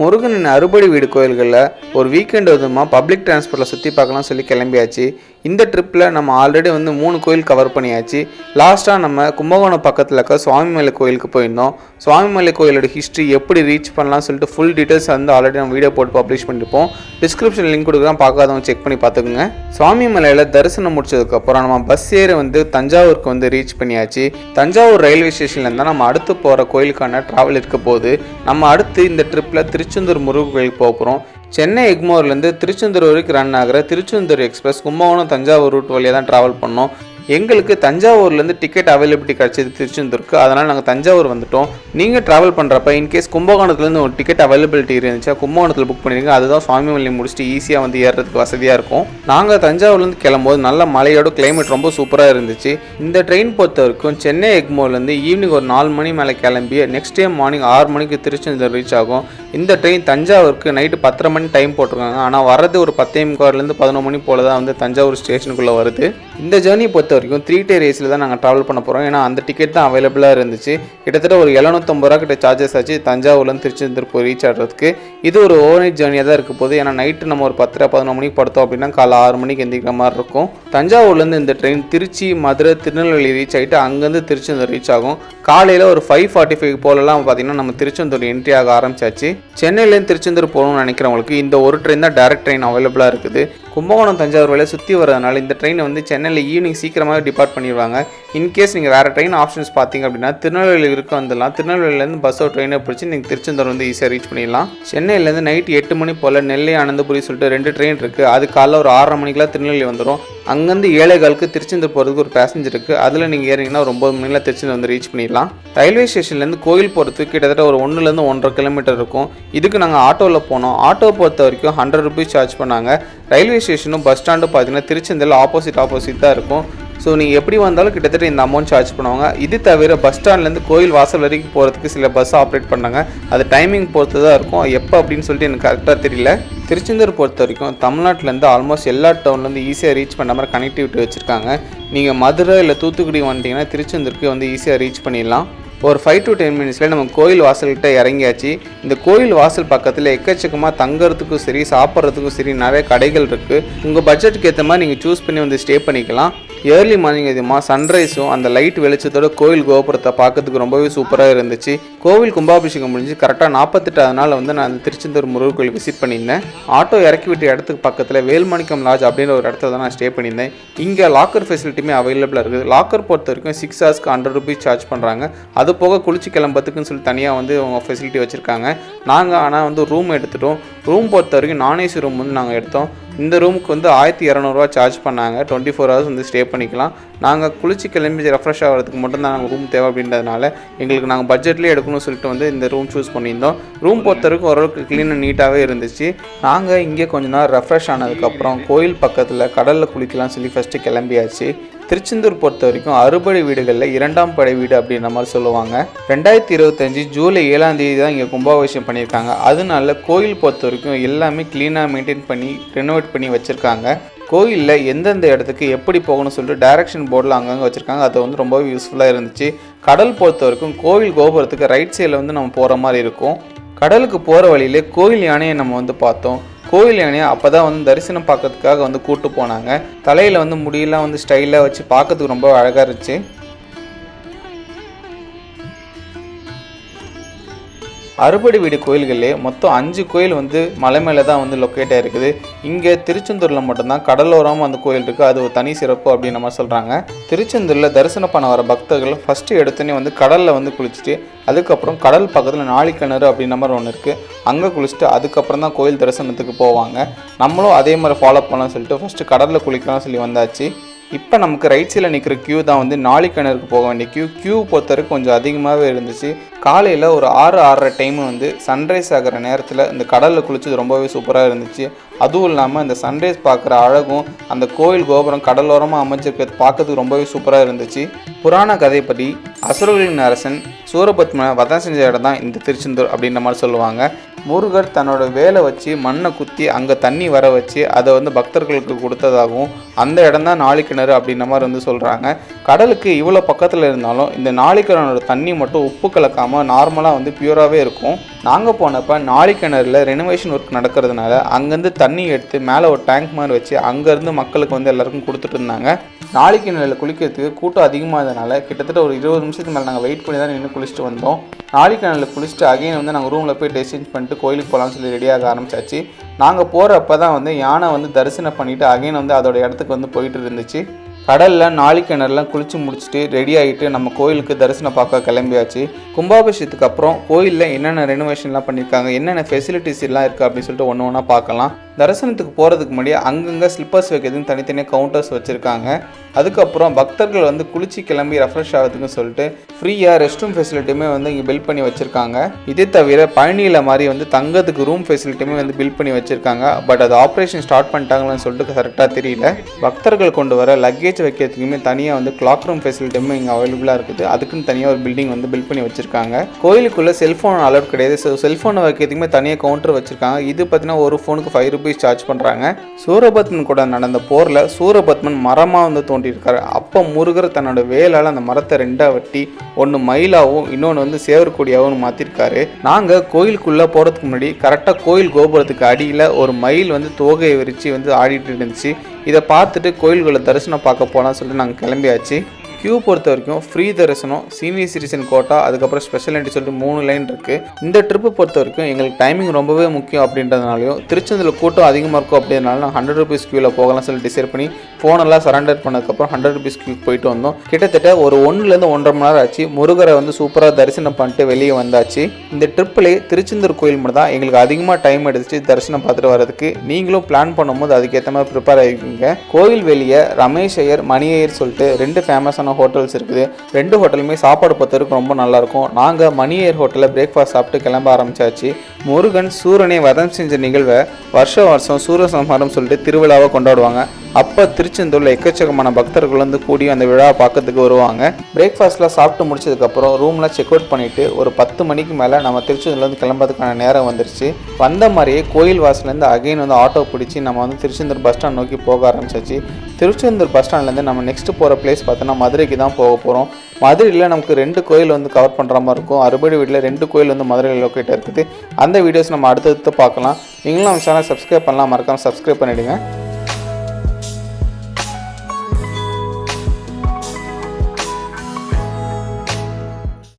முருகனின் அறுபடை வீடு கோயில்களில் ஒரு வீக்கெண்ட் விதமாக பப்ளிக் டிரான்ஸ்போர்ட்டில் சுற்றி பார்க்கலாம் சொல்லி கிளம்பியாச்சு. இந்த ட்ரிப்பில் நம்ம ஆல்ரெடி வந்து மூணு கோயில் கவர் பண்ணியாச்சு. லாஸ்ட்டாக நம்ம கும்பகோணம் பக்கத்தில் இருக்க சுவாமிமலை கோயிலுக்கு போயிருந்தோம். சுவாமிமலை கோயிலோட ஹிஸ்ட்ரி எப்படி ரீச் பண்ணலாம்னு சொல்லிட்டு ஃபுல் டீட்டெயில்ஸ் வந்து ஆல்ரெடி நம்ம வீடியோ போட்டு பப்ளிஷ் பண்ணிருப்போம் டிஸ்கிரிப்ஷன் லிங்க் கொடுக்குறோம் பார்க்காதவங்க செக் பண்ணி பார்த்துக்குங்க. சுவாமிமலையில் தரிசனம் முடிச்சதுக்கப்புறம் நம்ம பஸ் ஏறி வந்து தஞ்சாவூருக்கு வந்து ரீச் பண்ணியாச்சு. தஞ்சாவூர் ரயில்வே ஸ்டேஷன்லேருந்து தான் நம்ம அடுத்து போகிற கோயிலுக்கான ட்ராவல் இருக்க போது நம்ம அடுத்து இந்த ட்ரிப்பில் திருச்செந்தூர் முருகன் கோயிலுக்கு போக போகிறோம் சென்னை எக்மோர்லேருந்து திருச்செந்தூர் வரைக்கும் ரன் ஆகிற திருச்செந்தூர் எக்ஸ்பிரஸ் கும்பகோணம் தஞ்சாவூர் ரூட் வழியாக தான் ட்ராவல் பண்ணோம். எங்களுக்கு தஞ்சாவூர்லேருந்து டிக்கெட் அவைலபிலிட்டி கிடச்சிது திருச்செந்தூருக்கு அதனால் நாங்கள் தஞ்சாவூர் வந்துட்டோம். நீங்கள் ட்ராவல் பண்ணுறப்ப இன்கேஸ் கும்பகோணத்துலேருந்து ஒரு டிக்கெட் அவைலபிலிட்டி இருந்துச்சா கும்பகோணத்தில் புக் பண்ணிடுங்க அதுதான் சுவாமி மல்லி முடிச்சுட்டு ஈஸியாக வந்து ஏறுறதுக்கு வசதியாக இருக்கும். நாங்கள் தஞ்சாவூர்லேருந்து கிளம்போது நல்ல மழையோட கிளைமேட் ரொம்ப சூப்பராக இருந்துச்சு. இந்த ட்ரெயின் பொறுத்த வரைக்கும் சென்னை எக்மோர்லேருந்து ஈவினிங் ஒரு நாலு மணி மேலே கிளம்பி நெக்ஸ்ட் டே மார்னிங் ஆறு மணிக்கு திருச்செந்தூர் ரீச் ஆகும். இந்த ட்ரெயின் தஞ்சாவூருக்கு நைட்டு பத்தரை மணி டைம் போட்டிருக்காங்க. ஆனால் வர்றது ஒரு பத்தே முக்காரிலேருந்து பதினொன்று மணி போல் தான் வந்து தஞ்சாவூர் ஸ்டேஷனுக்குள்ளே வருது. இந்த ஜேர்னி பொறுத்த வரைக்கும் த்ரீ டே ரேஸில் தான் நாங்கள் ட்ராவல் பண்ண போகிறோம் ஏன்னா அந்த டிக்கெட் தான் அவைலபிளாக இருந்துச்சு. கிட்டத்தட்ட ஒரு எழுநூத்தம்பது ரூபா கிட்ட சார்ஜஸ் ஆச்சு தஞ்சாவூர்லேருந்து திருச்செந்தூர் ரீச் ஆகிறதுக்கு. இது ஒரு ஓவர் நைட் ஜேர்னியாக தான் இருக்க போகுது. ஏன்னா நைட்டு நம்ம ஒரு பத்தரை பதினொன்று மணிக்கு படுத்தோம் அப்படின்னா காலை ஆறு மணிக்கு எந்திரிக்கிற மாதிரி இருக்கும். தஞ்சாவூர்லேருந்து இந்த ட்ரெயின் திருச்சி மதுரை திருநெல்வேலி ரீச் ஆகிட்டு அங்கேருந்து திருச்செந்தூர் ரீச் ஆகும். காலையில் ஒரு ஃபைவ் ஃபார்ட்டி ஃபைவ் போலலாம் பார்த்தீங்கன்னா நம்ம திருச்செந்தூர் என்ட்ரி ஆக ஆரம்பிச்சாச்சு. சென்னையிலேருந்து திருச்செந்தூர் போகணும்னு நினைக்கிறவங்களுக்கு இந்த ஒரு ட்ரெயின் தான் டேரக்ட் ட்ரெயின் அவைலபிளாக இருக்குது. கும்பகோணம் தஞ்சாவூர் வழியாக சுற்றி வரதுனால இந்த ட்ரெயின் வந்து சென்னையில் ஈவினிங் சீக்கிரமாக டிபார்ட் பண்ணிடுவாங்க இன்கேஸ் நீங்கள் வேறு ட்ரெயின் ஆப்ஷன்ஸ் பார்த்தீங்க அப்படின்னா திருநெல்வேலி இருக்க வந்துடலாம். திருநெல்வேலியிலேருந்து பஸ்ஸோ ட்ரெயினை பிடிச்சி நீங்கள் திருச்செந்தூர் வந்து ஈஸியாக ரீச் பண்ணிடலாம். சென்னையிலேருந்து நைட் எட்டு மணி போல் நெல்லை ஆனந்தபுரி சொல்லிட்டு ரெண்டு ட்ரெயின் இருக்குது அது காலைல ஒரு ஆறரை மணிக்கெலாம் திருநெல்வேலி வந்துடும் அங்கேருந்து ஏழைகளுக்கு திருச்செந்தூர் போகிறதுக்கு ஒரு பேசஞ்சர் இருக்குது அதில் நீங்கள் ஏறிங்கன்னா ஒரு ஒம்பது மணியில் திருச்செந்தூர் வந்து ரீச் பண்ணிடலாம். ரயில்வே ஸ்டேஷன்லேருந்து கோயில் போகிறதுக்கு கிட்டத்தட்ட ஒரு ஒன்றுலேருந்து ஒன்றரை கிலோமீட்டர் இருக்கும். இதுக்கு நாங்கள் ஆட்டோவில் போனோம். ஆட்டோ பொறுத்த வரைக்கும் ஹண்ட்ரட் ருபீஸ் சார்ஜ் பண்ணாங்க. ரயில்வே ஸ்டேஷனும் பஸ் ஸ்டாண்டும் பார்த்தீங்கன்னா திருச்செந்தூரில் ஆப்போசிட் ஆப்போசிட் தான் இருக்கும். ஸோ நீங்கள் எப்படி வந்தாலும் கிட்டத்தட்ட இந்த அமௌண்ட் சார்ஜ் பண்ணுவாங்க. இது தவிர பஸ் ஸ்டாண்ட்லேருந்து கோயில் வாசல் வரைக்கும் போகிறதுக்கு சில பஸ் ஆப்ரேட் பண்ணாங்க. அது டைமிங் பொறுத்து தான் இருக்கும். எப்போ அப்படின்னு சொல்லிட்டு எனக்கு கரெக்டாக தெரியல. திருச்செந்தூர் பொறுத்த வரைக்கும் தமிழ்நாட்டிலேருந்து ஆல்மோஸ்ட் எல்லா டவுன்லேருந்து ஈஸியாக ரீச் பண்ண மாதிரி கனெக்டிவிட்டி வச்சுருக்காங்க. நீங்கள் மதுரை இல்லை தூத்துக்குடி வந்துட்டிங்கன்னா திருச்செந்தூருக்கு வந்து ஈஸியாக ரீச் பண்ணிடலாம். ஒரு ஃபைவ் டு டென் மினிட்ஸில் நம்ம கோயில் வாசல்கிட்ட இறங்கியாச்சு. இந்த கோயில் வாசல் பக்கத்தில் எக்கச்சக்கமாக தங்குறதுக்கும் சரி சாப்பிட்றதுக்கும் சரி நிறைய கடைகள் இருக்குது உங்கள் பட்ஜெட்டுக்கு ஏற்ற மாதிரி நீங்கள் சூஸ் பண்ணி வந்து ஸ்டே பண்ணிக்கலாம். ஏர்லி மார்னிங் அதிகமாக சன்ரைஸும் அந்த லைட் வெளிச்சத்தோட கோயில் கோபுரத்தை பார்க்கறதுக்கு ரொம்பவே சூப்பராக இருந்துச்சு. கோவில் கும்பாபிஷேகம் முடிஞ்சு கரெக்டாக நாற்பத்தெட்டாவது நாள் வந்து நான் அந்த திருச்செந்தூர் முருகர் கோயில் விசிட் பண்ணியிருந்தேன். ஆட்டோ இறக்கி விட்ட இடத்துக்கு பக்கத்தில் வேல்மாணிக்கம் லாட்ஜ் அப்படின்ற ஒரு இடத்துல தான் நான் ஸ்டே பண்ணியிருந்தேன். இங்கே லாக்கர் ஃபெசிலிட்டியுமே அவைலபிளாக இருக்குது. லாக்கர் பொறுத்த வரைக்கும் சிக்ஸ் ஹவர்ஸ்க்கு ஹண்ட்ரட் ருபீஸ் சார்ஜ் பண்ணுறாங்க அது போக குளிச்சு கிளம்புறதுக்குன்னு சொல்லி தனியாக வந்து அவங்க ஃபெசிலிட்டி வச்சுருக்காங்க. நாங்கள் ஆனால் வந்து ரூம் எடுத்துட்டோம். ரூம் பொறுத்த வரைக்கும் நான் ஏசி ரூம் வந்து நாங்கள் எடுத்தோம். இந்த ரூமுக்கு வந்து ஆயிரத்தி இரநூறுவா சார்ஜ் பண்ணாங்க. டுவெண்ட்டி ஃபோர் ஹவர்ஸ் வந்து ஸ்டே பண்ணிக்கலாம். நாங்கள் குளிச்சு கிளம்பி ரெஃப்ரெஷ் ஆகிறதுக்கு மட்டும்தான் நாங்கள் ரூம் தேவை அப்படின்றதுனால எங்களுக்கு நாங்கள் பட்ஜெட்லேயே எடுக்கணும்னு சொல்லிட்டு வந்து இந்த ரூம் சூஸ் பண்ணியிருந்தோம். ரூம் பொறுத்தவரைக்கும் ஓரளவுக்கு க்ளீன் அண்ட் நீட்டாகவே இருந்துச்சு. நாங்கள் இங்கே கொஞ்ச நாள் ரெஃப்ரெஷ் ஆனதுக்கப்புறம் கோயில் பக்கத்தில் கடலில் குளிக்கலாம் சொல்லி ஃபஸ்ட்டு கிளம்பியாச்சு. திருச்செந்தூர் பொறுத்த வரைக்கும் அறுபடை வீடுகளில் இரண்டாம் படை வீடு அப்படின்ற மாதிரி சொல்லுவாங்க. ரெண்டாயிரத்தி இருபத்தஞ்சு ஜூலை ஏழாம் தேதி தான் இங்கே கும்பாபிஷேகம் பண்ணியிருக்காங்க. அதனால கோயில் பொறுத்த வரைக்கும் எல்லாமே க்ளீனாக மெயின்டைன் பண்ணி ரெனோவேட் பண்ணி வச்சுருக்காங்க. கோயிலில் எந்தெந்த இடத்துக்கு எப்படி போகணும்னு சொல்லிட்டு டைரக்ஷன் போர்டில் அங்கங்கே வச்சுருக்காங்க. அது வந்து ரொம்ப யூஸ்ஃபுல்லாக இருந்துச்சு. கடல் பொறுத்த வரைக்கும் கோவில் கோபுரத்துக்கு ரைட் சைடில் வந்து நம்ம போகிற மாதிரி இருக்கும். கடலுக்கு போகிற வழியிலே கோயில் யானையை நம்ம வந்து பார்த்தோம். கோயில் யானையை அப்போ தான் வந்து தரிசனம் பார்க்கறதுக்காக வந்து கூட்டு போனாங்க. தலையில் வந்து முடியெல்லாம் வந்து ஸ்டைலாக வச்சு பார்க்கறதுக்கு ரொம்ப அழகாக இருந்துச்சு. அறுபடி வீடு கோயில்களே மொத்தம் அஞ்சு கோயில் வந்து மலை மேலே தான் வந்து லொக்கேட் ஆகிருக்குது இங்கே திருச்செந்தூரில் மட்டும்தான் கடலோரம் அந்த கோயில் இருக்குது அது ஒரு தனி சிறப்பு அப்படின்னு நம்ம சொல்கிறாங்க திருச்செந்தூரில் தரிசனம் பண்ண வர பக்தர்கள் ஃபஸ்ட்டு எடுத்தோன்னே வந்து கடலில் வந்து குளிச்சுட்டு அதுக்கப்புறம் கடல் பக்கத்தில் நாளிக்கிணறு அப்படின்ற மாதிரி ஒன்று இருக்குது அங்கே குளிச்சுட்டு அதுக்கப்புறம் தான் கோயில் தரிசனத்துக்கு போவாங்க. நம்மளும் அதே மாதிரி ஃபாலோ பண்ணலாம் சொல்லிட்டு ஃபஸ்ட்டு கடலில் குளிக்கலாம்னு சொல்லி வந்தாச்சு. இப்போ நமக்கு ரைட் சைடில் நிற்கிற க்யூ தான் வந்து நாளிக்கிணறுக்கு போக வேண்டிய க்யூ க்யூ பொறுத்தவரைக்கும் கொஞ்சம் அதிகமாகவே இருந்துச்சு. காலையில் ஒரு ஆறு ஆறரை டைம் வந்து சன்ரைஸ் ஆகிற நேரத்தில் இந்த கடலில் குளிச்சது ரொம்பவே சூப்பராக இருந்துச்சு. அதுவும் இல்லாமல் இந்த சன்ரைஸ் பார்க்குற அழகும் அந்த கோயில் கோபுரம் கடலோரமாக அமைஞ்சிருக்கிறது பார்க்கறதுக்கு ரொம்பவே சூப்பராக இருந்துச்சு. புராண கதைப்படி அசுரர்களின் அரசன் சூரபத்மனை வதம் செஞ்ச இடம் தான் இந்த திருச்செந்தூர் அப்படின்ற மாதிரி சொல்லுவாங்க. முருகர் தன்னோட வேலை வச்சு மண்ணை குத்தி அங்கே தண்ணி வர வச்சு அதை வந்து பக்தர்களுக்கு கொடுத்ததாகவும் அந்த இடம் தான் நாளிக்கிணறு அப்படின்ற மாதிரி வந்து சொல்கிறாங்க கடலுக்கு இவ்வளோ பக்கத்தில் இருந்தாலும் இந்த நாளிக்கிணறோட தண்ணி மட்டும் உப்பு கலக்காமல் நார்மலாக வந்து பியூராகவே இருக்கும். நாங்கள் போனப்போ நாளிக்கிணறுல ரெனோவேஷன் ஒர்க் நடக்கிறதுனால அங்கேருந்து தண்ணி எடுத்து மேலே ஒரு டேங்க் மாதிரி வச்சு அங்கேருந்து மக்களுக்கு வந்து எல்லாருக்கும் கொடுத்துட்டு இருந்தாங்க. நாளைக்கு நிலையில் குளிக்கிறதுக்கு கூட்டம் அதிகமாக இருந்தனால கிட்டத்தட்ட ஒரு இருபது நிமிஷத்துக்கு மேலே நாங்கள் வெயிட் பண்ணி தான் நின்று குளிச்சுட்டு வந்தோம். நாளைக்கு நிலையில் குளிச்சுட்டு அகைன் வந்து நாங்கள் ரூமில் போய் ட்ரெஸ் சேஞ்ச் பண்ணிட்டு கோயிலுக்கு போகலாம்னு சொல்லி ரெடியாக ஆரம்பிச்சாச்சு. நாங்கள் போகிறப்ப தான் வந்து யானை வந்து தரிசனம் பண்ணிவிட்டு அகைன் வந்து அதோட இடத்துக்கு வந்து போயிட்டு இருந்துச்சு. கடலில் நாளிக்கிணறுலாம் குளிச்சு முடிச்சுட்டு ரெடி ஆகிட்டு நம்ம கோயிலுக்கு தரிசனம் பார்க்க கிளம்பியாச்சு. கும்பாபிஷேகத்துக்கு அப்புறம் கோயிலில் என்னென்ன ரெனோவேஷன்லாம் பண்ணியிருக்காங்க என்னென்ன ஃபெசிலிட்டிஸ் எல்லாம் இருக்குது அப்படின்னு சொல்லிட்டு ஒன்று ஒன்றா பார்க்கலாம். தரிசனத்துக்கு போகிறதுக்கு முன்னாடி அங்கங்கே ஸ்லிப்பர்ஸ் வைக்கிறதுக்கு தனித்தனியாக கவுண்டர்ஸ் வச்சுருக்காங்க. அதுக்கப்புறம் பக்தர்கள் வந்து குளிச்சு கிளம்பி ரெஃப்ரெஷ் ஆகிறதுக்குன்னு சொல்லிட்டு ஃப்ரீயாக ரெஸ்ட் ரூம் ஃபெசிலிட்டியுமே வந்து இங்கே பில்ட் பண்ணி வச்சுருக்காங்க. இதே தவிர பழனியில் மாதிரி வந்து தங்கத்துக்கு ரூம் ஃபெசிலிட்டியுமே வந்து பில்ட் பண்ணி வச்சுருக்காங்க. பட் அது ஆப்ரேஷன் ஸ்டார்ட் பண்ணிட்டாங்களான்னு சொல்லிட்டு கரெக்டாக தெரியல. பக்தர்கள் கொண்டு வர லக்கேஜ் வைக்கிறதுக்குமே தனியாக வந்து கிளாக் ரூம் ஃபெசிலிட்டியுமே இங்கே அவைலபிளாக இருக்குது. அதுக்குன்னு தனியாக ஒரு பில்டிங் வந்து பில்ட் பண்ணி வச்சுருக்காங்க. கோயிலுக்குள்ளே செல்ஃபோன் அலோட் கிடையாது. ஸோ செல்ஃபோனை வைக்கிறதுக்குமே தனியாக கவுண்டர் வச்சுருக்காங்க. இது பார்த்தீங்கன்னா ஒரு ஃபோனுக்கு ஃபைவ் ருபீஸ் சார்ஜ் பண்ணுறாங்க சூரபத்மன் கூட நடந்த போரில் சூரபத்மன் மரமாக வந்து தோண்டியிருக்காரு. அப்போ முருகர் தன்னோட வேலால் அந்த மரத்தை ரெண்டாக வெட்டி ஒன்று மயிலாகவும் இன்னொன்று வந்து சேவர்கொடியாகவும் மாற்றிருக்காரு நாங்கள் கோயிலுக்குள்ளே போகிறதுக்கு முன்னாடி கரெக்டாக கோயில் கோபுரத்துக்கு அடியில் ஒரு மயில் வந்து தோகையை விரித்து வந்து ஆடிட்டு இருந்துச்சு. இதை பார்த்துட்டு கோயில்களை தரிசனம் பார்க்க போகலாம்னு சொல்லிட்டு நாங்கள் கிளம்பியாச்சு. கியூ பொறுத்த வரைக்கும் ஃப்ரீ தரிசனம் சீனியர் சிட்டிசன் கோட்டா அதுக்கப்புறம் ஸ்பெஷல் என்ட்ரி சொல்லிட்டு மூணு லைன் இருக்குது இந்த ட்ரிப்பு பொறுத்த வரைக்கும் எங்களுக்கு டைமிங் ரொம்பவே முக்கியம் அப்படின்றதுனாலையும் திருச்செந்தூர் கூட்டம் அதிகமாக இருக்கும் அப்படின்றனால ஹண்ட்ரட் ருபீஸ் க்யூவில் போகலாம் சொல்லி டிசைட் பண்ணி ஃபோனெல்லாம் சரண்டர் பண்ணதுக்கப்புறம் ஹண்ட்ரட் ருபீஸ் க்யூ போயிட்டு வந்தோம். கிட்டத்தட்ட ஒரு ஒன்றுலேருந்து ஒன்றரை மணி நேரம் ஆச்சு. முருகரை வந்து சூப்பராக தரிசனம் பண்ணிட்டு வெளியே வந்தாச்சு. இந்த ட்ரிப்பிலே திருச்செந்தூர் கோயில் மட்டும் தான் எங்களுக்கு அதிகமாக டைம் எடுத்துச்சு தரிசனம் பார்த்துட்டு வரதுக்கு நீங்களும் பிளான் பண்ணும்போது அதுக்கேற்ற மாதிரி ப்ரிப்பேர் ஆகிருக்கீங்க கோயில் வெளியே ரமேஷ் ஐயர் மணி ஐயர் சொல்லிட்டு ரெண்டு ஃபேமஸான ஹோட்டல்ஸ் இருக்குது. ரெண்டு ஹோட்டலுமே சாப்பாடு பொறுத்தவரைக்கும் ரொம்ப நல்லாயிருக்கும். நாங்கள் மணி ஏர் ஹோட்டலில் பிரேக்ஃபாஸ்ட் சாப்பிட்டு கிளம்ப ஆரம்பிச்சாச்சு. முருகன் சூரனை வதம் செஞ்ச நிகழ்வை வருஷம் வருஷம் சூரசம்ஹாரம் சொல்லிட்டு திருவிழாவை கொண்டாடுவாங்க. அப்போ திருச்செந்தூரில் எக்கச்சக்கமான பக்தர்கள் வந்து கூடி அந்த விழாவை பார்க்கறதுக்கு வருவாங்க. பிரேக்ஃபாஸ்ட்லாம் சாப்பிட்டு முடிச்சதுக்கப்புறம் ரூம்லாம் செக் அவுட் பண்ணிவிட்டு ஒரு பத்து மணிக்கு மேலே நம்ம திருச்செந்தூர்லேருந்து கிளம்புறதுக்கான நேரம் வந்துருச்சு. வந்த மாதிரியே கோயில் வாசலேருந்து அகைன் வந்து ஆட்டோ பிடிச்சி நம்ம வந்து திருச்செந்தூர் பஸ் ஸ்டாண்ட் நோக்கி போக ஆரம்பிச்சாச்சு. திருச்செந்தூர் பஸ் ஸ்டாண்ட்லேருந்து நம்ம நெக்ஸ்ட் போகிற பிளேஸ் பார்த்தோன்னா மதுரைக்கு தான் போக போகிறோம் மதுரையில் நமக்கு ரெண்டு கோயில் வந்து கவர் பண்ணுற மாதிரி இருக்கும். அறுபடி வீட்டில் ரெண்டு கோயில் வந்து மதுரையில் லொக்கேட் இருக்குது. அந்த வீடியோஸ் நம்ம அடுத்தடுத்து பார்க்கலாம். நீங்களும் நம்ம சேனல் சப்ஸ்கிரைப் பண்ணலாம். மறக்காமல் சப்ஸ்கிரைப் பண்ணிவிடுங்க